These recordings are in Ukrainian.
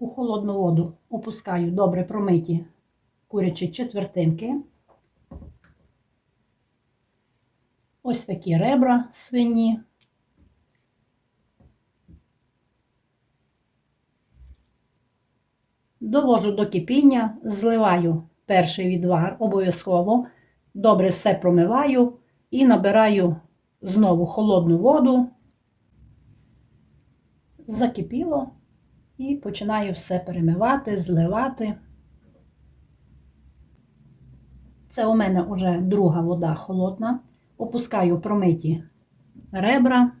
У холодну воду опускаю добре промиті курячі четвертинки. Ось такі ребра свині. Довожу до кипіння, зливаю перший відвар обов'язково, добре все промиваю і набираю знову холодну воду. Закипіло і починаю все перемивати, зливати. Це у мене вже друга вода холодна. Опускаю промиті ребра.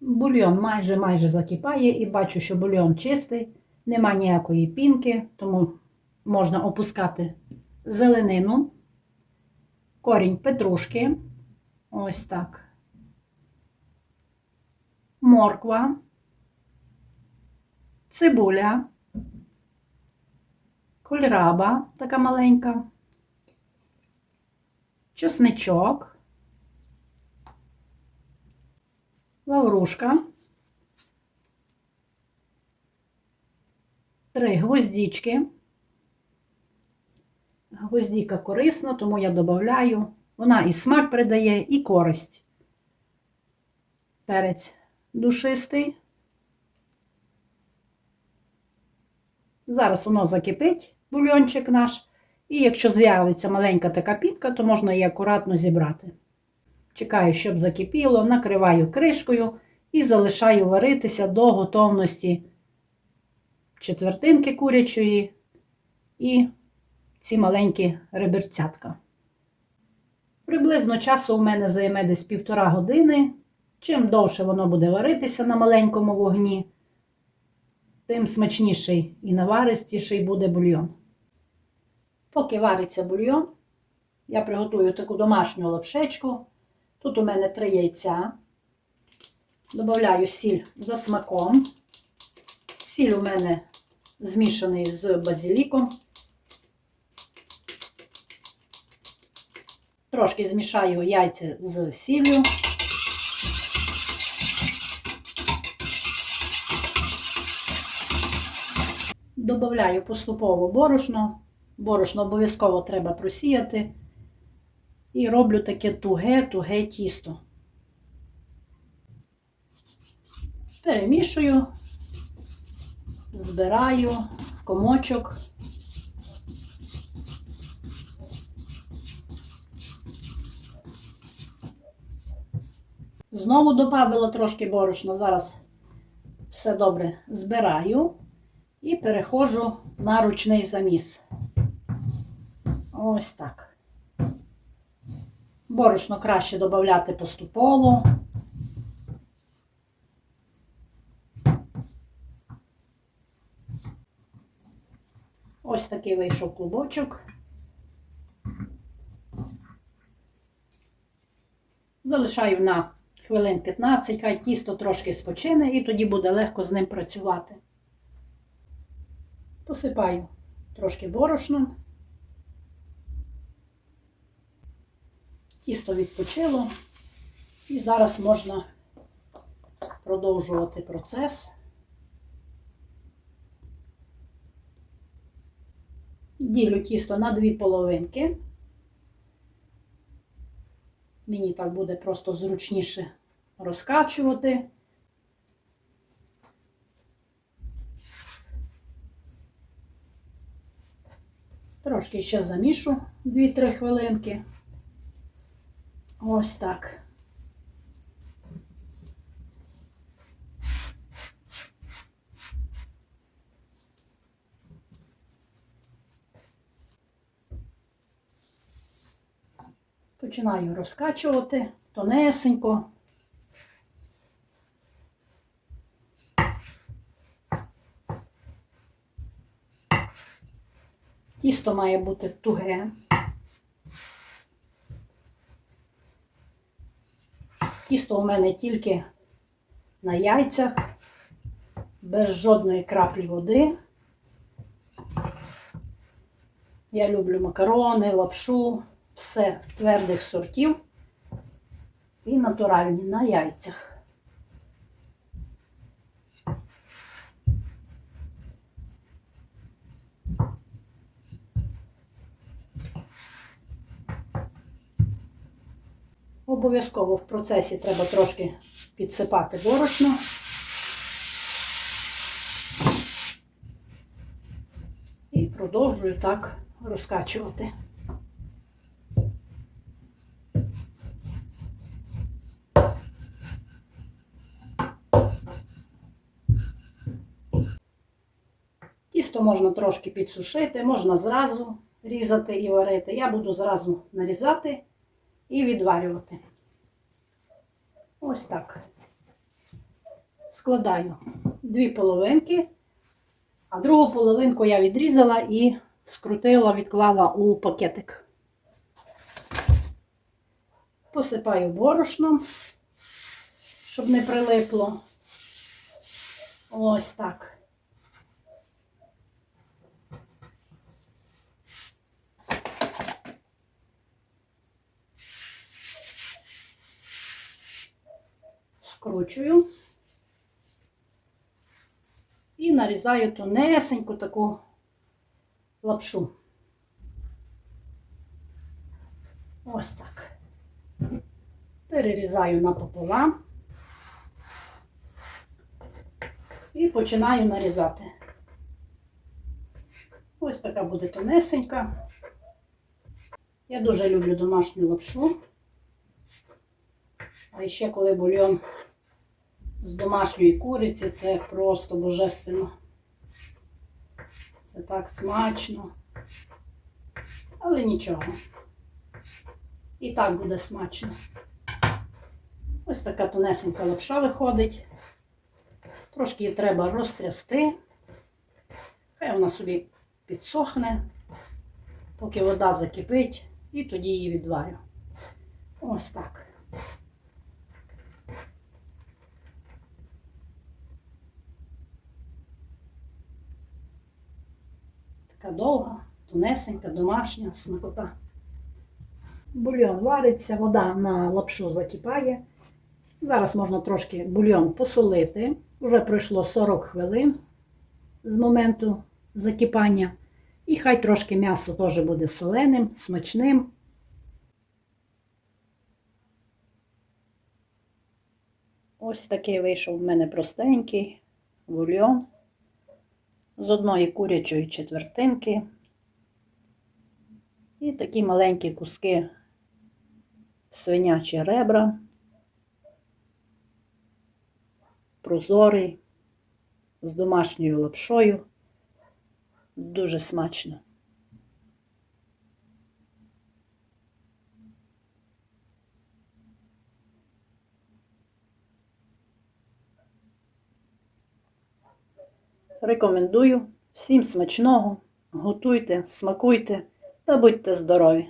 Бульйон майже майже закипає і бачу, що бульйон чистий, нема ніякої пінки, тому можна опускати зеленину, корінь петрушки. Ось так. Морква, цибуля, кольраба така маленька, чесничок, лаврушка, три гвоздічки. Гвоздіка корисна, тому я додаю. Вона і смак придає, і користь. Перець душистий. Зараз воно закипить, бульончик наш. І якщо з'явиться маленька така пінка, то можна її акуратно зібрати. Чекаю, щоб закипіло, накриваю кришкою і залишаю варитися до готовності четвертинки курячої і ці маленькі реберцятка. Приблизно часу у мене займе десь півтора години. Чим довше воно буде варитися на маленькому вогні, тим смачніший і наваристіший буде бульйон. Поки вариться бульйон, я приготую таку домашню лапшечку. Тут у мене три яйця. Добавляю сіль за смаком. Сіль у мене змішаний з базиліком. Трошки змішаю яйця з сіллю. Добавляю поступово борошно. Борошно обов'язково треба просіяти. І роблю таке туге-туге тісто. Перемішую, збираю в комочок. Знову додавила трошки борошна. Зараз все добре збираю і переходжу на ручний заміс. Ось так. Борошно краще додати поступово. Ось такий вийшов клубочок. Залишаю на хвилин 15, хай тісто трошки спочине і тоді буде легко з ним працювати. Посипаю трошки борошном. Тісто відпочило, і зараз можна продовжувати процес. Ділю тісто на дві половинки. Мені так буде просто зручніше розкачувати. Трошки ще замішу 2-3 хвилинки. Ось так. Починаю розкачувати тонесенько. Тісто має бути туге. Тісто у мене тільки на яйцях, без жодної краплі води. Я люблю макарони, лапшу, все твердих сортів і натуральні на яйцях. Обов'язково в процесі треба трошки підсипати борошно. І продовжую так розкачувати. Тісто можна трошки підсушити, можна зразу різати і варити. Я буду зразу нарізати і відварювати. Ось так. Складаю дві половинки, а другу половинку я відрізала і скрутила, відклала у пакетик. Посипаю борошном, щоб не прилипло. Ось так. Скручую і нарізаю тонесеньку таку лапшу. Ось так. Перерізаю напополам і починаю нарізати. Ось така буде тонесенька. Я дуже люблю домашню лапшу. А ще коли бульйон з домашньої куриці, це просто божественно. Це так смачно. Але нічого. І так буде смачно. Ось така тонесенька лапша виходить. Трошки її треба розтрясти. Хай вона собі підсохне, поки вода закипить, і тоді її відварю. Ось так. Така довга, тонесенька, домашня смакота. Бульйон вариться, вода на лапшу закипає. Зараз можна трошки бульйон посолити. Вже пройшло 40 хвилин з моменту закипання. І хай трошки м'ясо теж буде соленим, смачним. Ось такий вийшов в мене простенький бульйон з одної курячої четвертинки. І такі маленькі куски свинячі ребра, прозорий, з домашньою лапшою. Дуже смачно. Рекомендую всім смачного, готуйте, смакуйте та будьте здорові!